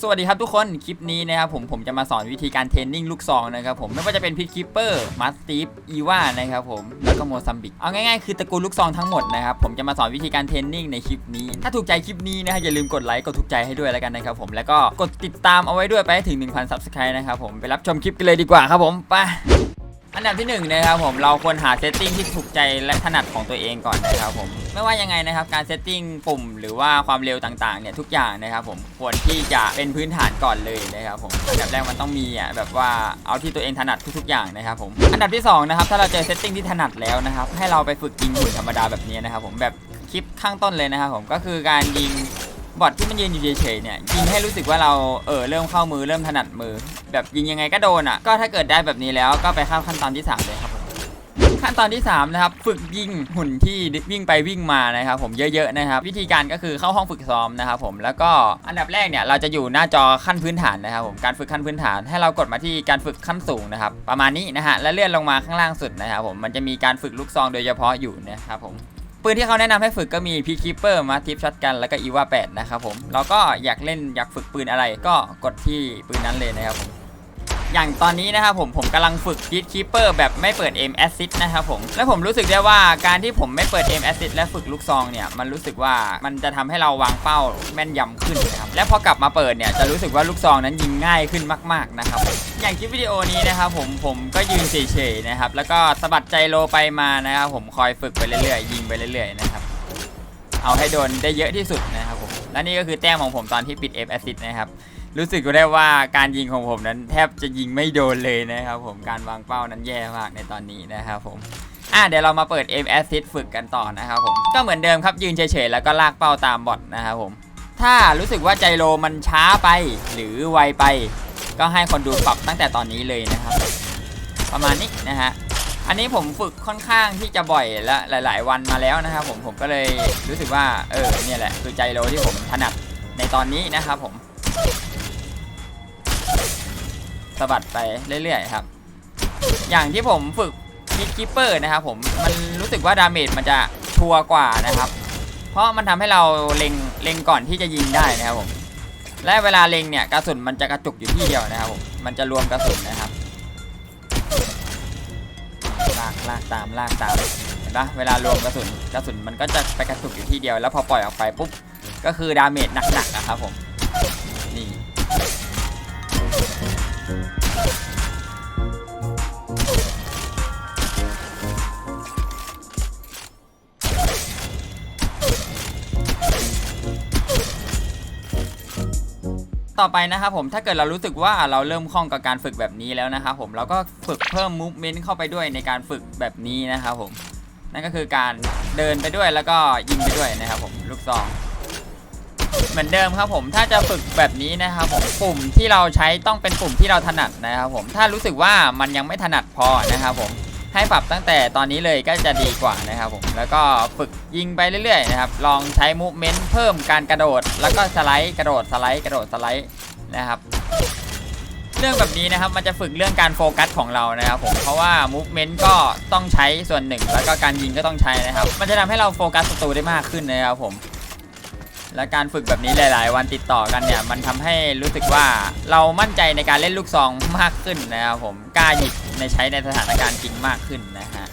สวัสดีครับทุกคน คลิปนี้นะครับผมผมจะมาสอนวิธีการเทรนนิ่งลูกซองนะครับผมไม่ว่าจะเป็นพิทคิปเปอร์มาสตีฟอีวานะครับผมแล้วก็โมซัมบิก เอาง่ายๆคือตระกูลลูกซองทั้งหมดนะครับผมจะมาสอนวิธีการเทรนนิ่งในคลิปนี้ ถ้าถูกใจคลิปนี้นะฮะอย่าลืมกดไลค์กดถูกใจให้ด้วยแล้วกันนะครับผมแล้วก็กดติดตามเอาไว้ด้วยไปให้ถึง 1,000 subscribe นะครับผมไปรับชมคลิปกันเลยดีกว่าครับผมไป อันดับที่หนึ่งนะครับผมเราควรหาเซตติ้งที่ถูกใจและถนัดของตัวเองก่อนนะครับผมไม่ว่ายังไงนะครับการเซตติ้งปุ่มหรือว่าความเร็วต่างๆเนี่ยทุกอย่างนะครับผมควรที่จะเป็นพื้นฐานก่อนเลยนะครับผมอันดับแรกมันต้องมีอะแบบว่าเอาที่ตัวเองถนัดทุกๆอย่างนะครับผมอันดับที่สองนะครับถ้าเราเจอเซตติ้งที่ถนัดแล้วนะครับให้เราไปฝึกยิงหุ่นธรรมดาแบบนี้นะครับผมแบบคลิปข้างต้นเลยนะครับผมก็คือการยิง บอทที่มันยืนอยู่เฉยๆเนี่ยยิงให้รู้สึกว่าเราเออเริ่มเข้ามือเริ่มถนัดมือ แบบยิงยังไงก็โดนอะก็ถ้าเกิดได้แบบนี้แล้วก็ไปเข้าขั้นตอนที่สามเลยครับผมขั้นตอนที่สามนะครับ ฝึกยิงหุ่นที่วิ่งไปวิ่งมานะครับ ผมเยอะๆนะครับ วิธีการก็คือเข้าห้องฝึกซ้อมนะครับผมแล้วก็อันดับแรกเนี่ยเราจะอยู่หน้าจอขั้นพื้นฐานนะครับ ผมการฝึกขั้นพื้นฐาน ให้เรากดมาที่การฝึกขั้นสูงนะครับ ประมาณนี้นะฮะแล้วเลื่อนลงมาข้างล่างสุดนะครับ ผมมันจะมีการฝึกลูกซองโดยเฉพาะอยู่นะครับผม ปืนที่เขาแนะนำให้ฝึกก็มีพีคิปเปอร์มาทิปช็อตกันแล้วก็อีวาแปดนะครับผมเราก็อยากเล่นอยากฝึกปืนอะไรก็กดที่ปืนนั้นเลยนะครับผม อย่างตอนนี้นะครับผมผมกำลังฝึกพีคีเปอร์แบบไม่เปิด aim assist นะครับผม แล้วผมรู้สึกได้ว่าการที่ผมไม่เปิด aim assist และฝึกลูกซองเนี่ย มันรู้สึกว่ามันจะทำให้เราวางเป้าแม่นยำขึ้นนะครับ และพอกลับมาเปิดเนี่ย จะรู้สึกว่าลูกซองนั้นยิงง่ายขึ้นมาก ๆ นะครับ อย่างคลิปวิดีโอนี้นะครับผมผมก็ยืนเฉยๆนะครับ แล้วก็สะบัดใจโลไปมานะครับผมคอยฝึกไปเรื่อยๆ ยิงไปเรื่อยๆนะครับเอาให้โดนได้เยอะที่สุดนะครับผมและนี่ก็คือแต้มของผมตอนที่ปิด F Assist นะครับ รู้สึกได้ว่าการยิงของผมนั้นแทบจะยิงไม่โดนเลยนะครับผมการวางเป้านั้นแย่มากในตอนนี้นะครับผมอะเดี๋ยวเรามาเปิด M Assist ฝึกกันต่อนะครับผมก็เหมือนเดิมครับยืนเฉยๆแล้วก็ลากเป้าตามบอทนะครับผมถ้ารู้สึกว่าใจโลมันช้าไปหรือไวไป ก็ให้คนดูปรับตั้งแต่ตอนนี้เลยนะครับ ประมาณนี้นะฮะอันนี้ผมฝึกค่อนข้างที่จะบ่อยและหลาย ๆ วันมาแล้วนะครับผมผมก็เลยรู้สึกว่าเออเนี่ยแหละคือใจโลที่ผมถนัดในตอนนี้นะครับผม สะบัดไปเรื่อยๆครับ อย่างที่ผมฝึกคิดคิปเปอร์นะครับผมมันรู้สึกว่าดาเมจมันจะชัวกว่านะครับ เพราะมันทำให้เราเล็งเล็งก่อนที่จะยิงได้นะครับผมและเวลาเล็งเนี่ยกระสุนมันจะกระจุกอยู่ที่เดียวนะครับผมมันจะรวมกระสุนนะครับลากลากตามลากตามเห็นปะเวลารวมกระสุนกระสุนมันก็จะไปกระตุกอยู่ที่เดียว แล้วพอปล่อยออกไปปุ๊บก็คือดาเมจหนักๆนะครับผม ต่อไปนะครับผมถ้าเกิดเรารู้สึกว่าเราเริ่มคล่องกับการฝึกแบบนี้แล้วนะครับผมเราก็ฝึกเพิ่มมูฟเมนต์เข้าไปด้วยในการฝึกแบบนี้นะครับผมนั่นก็คือการเดินไปด้วยแล้วก็ยิงไปด้วยนะครับผมลูกซองเหมือนเดิมครับผมถ้าจะฝึกแบบนี้นะครับผมปุ่มที่เราใช้ต้องเป็นปุ่มที่เราถนัดนะครับผมถ้ารู้สึกว่ามันยังไม่ถนัดพอนะครับผม ให้ปรับตั้งแต่ตอนนี้เลยก็จะดีกว่านะครับผมแล้วก็ฝึกยิงไปเรื่อยๆนะครับลองใช้มูฟเมนต์เพิ่มการกระโดด แล้วก็สไลด์กระโดดสไลด์กระโดดสไลด์นะครับเรื่องแบบนี้นะครับมันจะฝึกเรื่องการโฟกัสของเรานะครับผมเพราะว่า movement ก็ต้องใช้ส่วนหนึ่ง แล้วก็การยิงก็ต้องใช้นะครับ มันจะทำให้เราโฟกัสศัตรูได้มากขึ้นนะครับผม และการฝึกแบบนี้หลาย ๆ วันติดต่อกันเนี่ยมันทำให้รู้สึกว่าเรามั่นใจในการเล่นลูกซองมากขึ้นนะครับผมกล้าหยิบ ในใช้ในสถานการณ์จริงมากขึ้นนะฮะ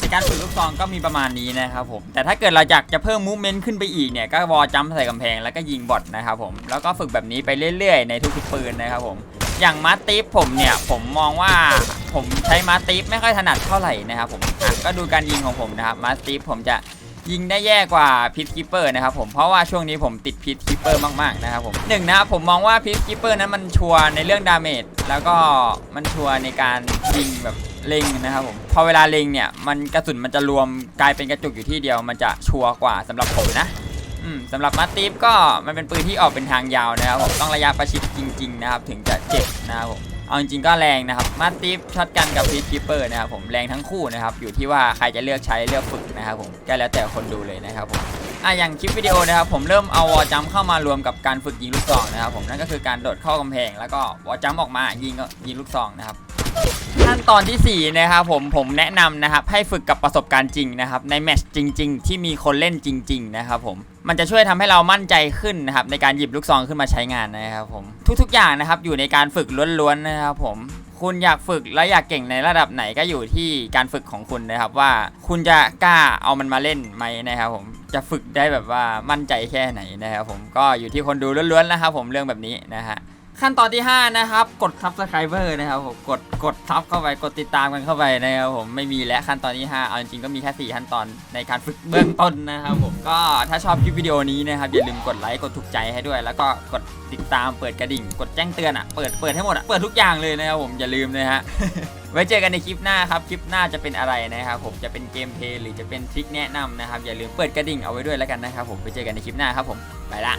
ในการฝึกลูกซองก็มีประมาณนี้นะครับผมแต่ถ้าเกิดเราอยากจะเพิ่มมูฟเมนต์ขึ้นไปอีกเนี่ยก็วอจัมใส่กำแพงแล้วก็ยิงบอทนะครับผมแล้วก็ฝึกแบบนี้ไปเรื่อยๆ ในทุกๆปืนนะครับผมอย่างมาร์ติฟผมเนี่ยผมมองว่าผมใช้มาร์ติฟไม่ค่อยถนัดเท่าไหร่นะครับผมก็ดูการยิงของผมนะครับมาร์ติฟผมจะ ยิงได้แย่กว่าพิทคิปเปอร์นะครับผมเพราะว่าช่วงนี้ผมติดพิทคิปเปอร์มากๆนะครับผมหนึ่งนะครับผมมองว่าพิทคิปเปอร์นั้นมันชัวในเรื่องดาเมจแล้วก็มันชัวในการยิงแบบเล็งนะครับผมพอเวลาเล็งเนี่ยมันกระสุนมันจะรวมกลายเป็นกระจุกอยู่ที่เดียว มันจะชัวกว่าสำหรับผมนะสำหรับมาติฟก็มันเป็นปืนที่ออกเป็นทางยาวนะครับผมต้องระยะประชิดจริง ๆ นะครับ ถึงจะเจ็บนะครับผม เอาจริงๆก็แรงนะครับมาติฟช็อตกันกับพีคิปเปอร์นะครับผมแรงทั้งคู่นะครับอยู่ที่ว่าใครจะเลือกใช้เลือกฝึกนะครับผมก็แล้วแต่คนดูเลยนะครับผมอะอย่างคลิปวิดีโอนะครับผมเริ่มเอาวอจัมเข้ามารวมกับการฝึกยิงลูกซองนะครับผมนั่นก็คือการโดดเข้ากำแพงแล้วก็วอจัมออกมายิงก็ยิงลูกซองนะครับ ขั้นตอนทีสี่ 4 นะครับผมผมแนะนำนะครับให้ฝึกกับประสบการณ์จริงนะครับในแมตช์จริง ๆ ที่มีคนเล่นจริง ๆ นะครับผมมันจะช่วยทำให้เรามั่นใจขึ้นนะครับในการหยิบลูกซองขึ้นมาใช้งานนะครับผมทุกๆอย่างนะครับอยู่ในการฝึกล้วนๆนะครับผมคุณอยากฝึกและอยากเก่งในระดับไหนก็อยู่ที่การฝึกของคุณนะครับว่าคุณจะกล้าเอามันมาเล่นไหมนะครับผมจะฝึกได้แบบว่ามั่นใจแค่ไหนนะครับผมก็อยู่ที่คนดูล้วนๆนะครับผมเรื่องแบบนี้นะฮะ ขั้นตอนที่ 5 นะครับ กด subscriber นะครับผมกดกดทับเข้าไปกดติดตามกันเข้าไปนะครับผมไม่มีและขั้นตอนที่ 5 เอาจริงๆก็มีแค่ 4 ขั้นตอนในการฝึกเบื้องต้นนะครับผมก็ถ้าชอบคลิปวิดีโอนี้นะครับ อย่าลืมกดไลค์กดถูกใจให้ด้วย แล้วก็กดติดตามเปิดกระดิ่ง กดแจ้งเตือนอะเปิดเปิดให้หมดอะเปิดทุกอย่างเลยนะครับผมอย่าลืมนะฮะไว้เจอกันในคลิปหน้าครับคลิปหน้าจะเป็นอะไรนะครับผมจะเป็นเกมเพลย์หรือจะเป็นทริคแนะนำนะครับอย่าลืมเปิดกระดิ่งเอาไว้ด้วยแล้วกันนะครับผมไปเจอกันในคลิปหน้าครับผมไปละ